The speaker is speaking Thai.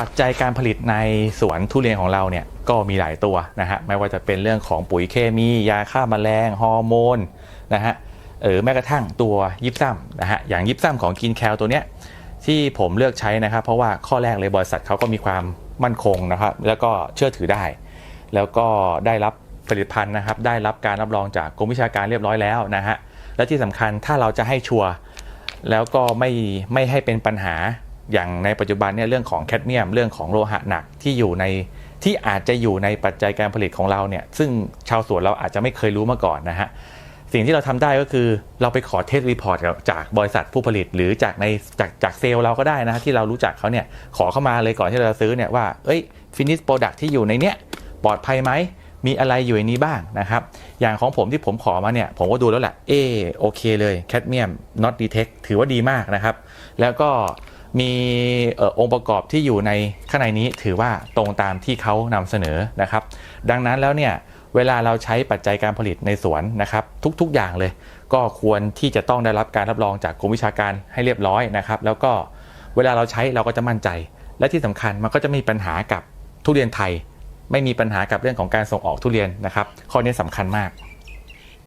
ปัจจัยการผลิตในสวนทุเรียนของเราเนี่ยก็มีหลายตัวนะฮะไม่ว่าจะเป็นเรื่องของปุ๋ยเคมี ยาฆ่าแมลงฮอร์โมนนะฮะหรือแม้กระทั่งตัวยิปซัมนะฮะอย่างยิปซัมของกินแคลตัวเนี้ยที่ผมเลือกใช้นะครับ เพราะว่าข้อแรกเลยบริษัทเขาก็มีความมั่นคงนะครับ แล้วก็เชื่อถือได้ แล้วก็ได้รับผลิตภัณฑ์นะครับ ได้รับการรับรองจากกรมวิชาการเรียบร้อยแล้วนะฮะและที่สำคัญถ้าเราจะให้ชัวร์แล้วก็ไม่ไม่ให้เป็นปัญหา อย่างในปัจจุบันเนี่ยเรื่องของแคดเมียมเรื่องของโลหะหนักที่อยู่ในที่อาจจะอยู่ในปัจจัยการผลิตของเราเนี่ยซึ่งชาวสวนเราอาจจะไม่เคยรู้มาก่อนนะฮะสิ่งที่เราทำได้ก็คือเราไปขอเทสรีพอร์ตจากบริษัทผู้ผลิตหรือจากในจากจากเซลล์เราก็ได้นะฮะที่เรารู้จักเขาเนี่ยขอเข้ามาเลยก่อนที่เราจะซื้อเนี่ยว่าเอ้ยฟินิชโปรดักที่อยู่ในเนี้ยปลอดภัยไหมมีอะไรอยู่ในนี้บ้างนะครับอย่างของผมที่ผมขอมาเนี่ยผมก็ดูแล้วแหละเออโอเคเลยแคดเมียม not detect ถือว่าดีมากนะครับ แล้วก็ มีอองค์ประกอบที่อยู่ในข้างในนี้ถือว่าตรงตามที่เขานำเสนอนะครับ ดังนั้นแล้วเนี่ยเวลาเราใช้ปัจจัยการผลิตในสวนนะครับ ทุกๆอย่างเลย ก็ควรที่จะต้องได้รับการรับรองจากกรมวิชาการให้เรียบร้อยนะครับ แล้วก็เวลาเราใช้เราก็จะมั่นใจ และที่สำคัญมันก็จะไมมีปัญหากับทุเรียนไทย ไม่มีปัญหากับเรื่องของการส่งออกทุเรียนนะครับ ข้อนี้สำคัญมาก